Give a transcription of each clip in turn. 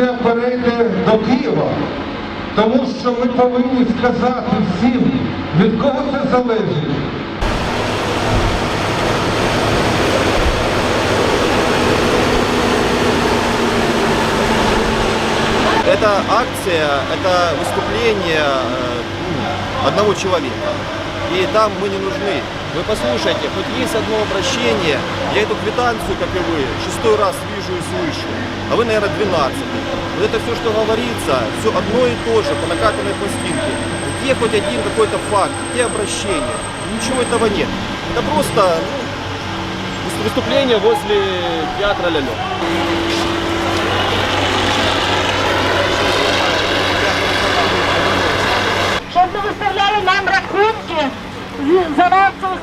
треба перейти до Києва, тому що ми повинні сказати всім, від кого це залежить. Это акция, это выступление э, ну, одного человека. И там мы не нужны. Вы послушайте, хоть есть одно обращение, я эту квитанцию, как и вы, шестой раз вижу и слышу, а вы, наверное, двенадцатый. Вот это все, что говорится, все одно и то же, по накатанной пластинке. Где хоть один какой-то факт, где обращение? Ничего этого нет. Это просто ну, выступление возле театра Лялё. щоб не виставляли нам з- за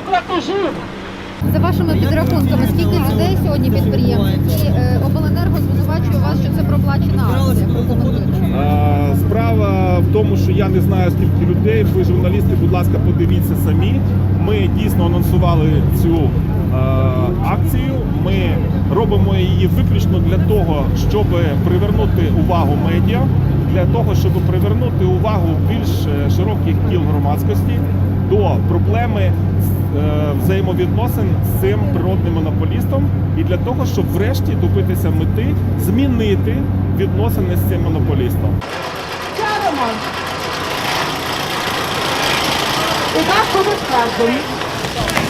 платежів. За вашими підрахунками, скільки людей сьогодні підприємців? І е, обленерго звинувачує вас, що це проплачена акція. Справа в тому, що я не знаю скільки людей. Ви журналісти, будь ласка, подивіться самі. Ми дійсно анонсували цю е, акцію. Ми робимо її виключно для того, щоб привернути увагу медіа, для того, щоб привернути увагу більш е, широких кіл громадськості до проблеми е, взаємовідносин з цим природним монополістом, і для того, щоб врешті добитися мети змінити відносини з цим монополістом. Сядемо. І.